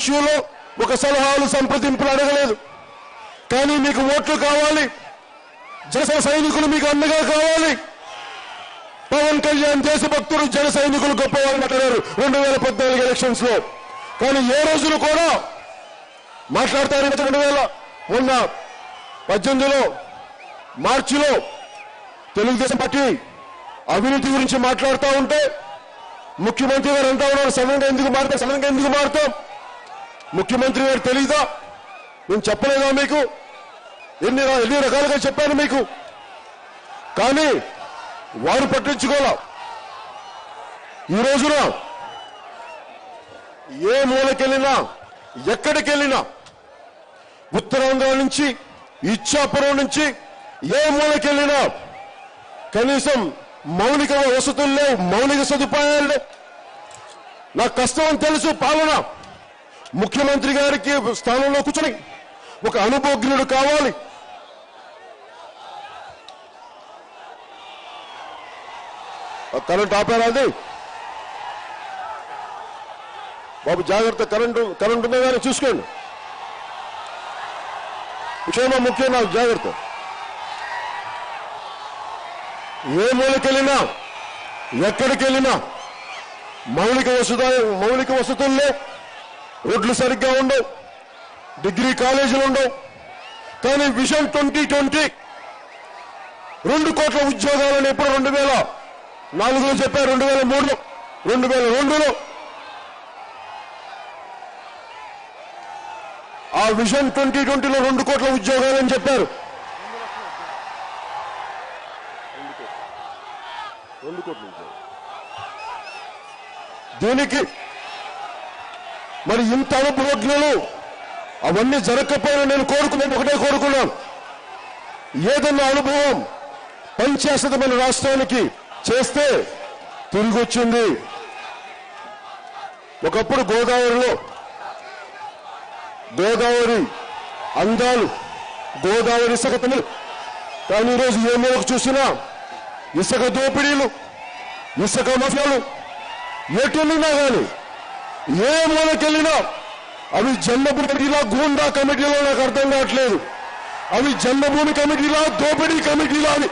ఇష్యూలో ఒక సలహాలు సంప్రదింపులు అడగలేదు. కానీ మీకు ఓట్లు కావాలి. జన సైనికులు మీకు అండగా కావాలి. పవన్ కళ్యాణ్ దేశభక్తులు జన సైనికులు గొప్పవారు మాట్లాడారు రెండు వేల పద్నాలుగు ఎలక్షన్స్లో కానీ ఏ రోజులు కూడా మాట్లాడతారు రెండు వేల మొన్న పద్దెనిమిదిలో మార్చిలో తెలుగుదేశం పార్టీ అవినీతి గురించి మాట్లాడుతూ ఉంటే ముఖ్యమంత్రి గారు అంటా ఉన్నారు సడన్గా ఎందుకు మారుతాం సడన్గా ఎందుకు మారుతాం ముఖ్యమంత్రి గారు తెలీదా? నేను చెప్పలేదా మీకు? ఎన్ని ఎన్ని రకాలుగా చెప్పాను మీకు? కానీ వారు పట్టించుకోలే. ఈ రోజున ఏ మూలకెళ్ళినా ఎక్కడికెళ్ళినా ఉత్తరాంధ్ర నుంచి ఇచ్చాపురం నుంచి ఏ మూలకెళ్ళినా కనీసం మౌలిక వసతులు లేవు మౌలిక సదుపాయాలు నాకు కష్టం అని తెలుసు పాలన. ముఖ్యమంత్రి గారికి స్థానంలో కూర్చొని ఒక అనుభవజ్ఞుడు కావాలి. కరెంట్ ఆపారా అది? బాబు జాగ్రత్త కరెంటు కరెంట్ ఉందో కానీ చూసుకోండి. క్షేమం ముఖ్యం నాకు జాగ్రత్త. ఏ మూలకెళ్ళినా ఎక్కడికి వెళ్ళినా మౌలిక వసత మౌలిక వసతుల్లో రోడ్లు సరిగ్గా ఉండవు. డిగ్రీ కాలేజీలు ఉండవు. కానీ విజన్ ట్వంటీ ట్వంటీ రెండు కోట్ల ఉద్యోగాలను ఎప్పుడు రెండు వేల నాలుగులో చెప్పారు రెండు వేల మూడులో రెండు వేల రెండులో. ఆ విజన్ ట్వంటీ ట్వంటీలో రెండు కోట్ల ఉద్యోగాలని చెప్పారు. దీనికి మరి ఇంత అనుభవజ్ఞులు అవన్నీ జరగకపోయినా నేను కోరుకున్నాను ఒకటే కోరుకున్నాను. ఏదన్నా అనుభవం పనిచేస్తుంది మన రాష్ట్రానికి చేస్తే తిరిగి వచ్చింది ఒకప్పుడు గోదావరిలో గోదావరి అందాలు గోదావరి ఇసుకతలు కానీ ఈరోజు ఏ మేరకు చూసినా ఇసుక దోపిడీలు ఇసుక మఫాలు ఎటున్నా కానీ ఏ మూలకెళ్ళినా అవి జన్మభూమి కమిటీలా గూండా కమిటీలో నాకు అర్థం కావట్లేదు. అవి జన్మభూమి కమిటీలా దోపిడీ కమిటీలా అని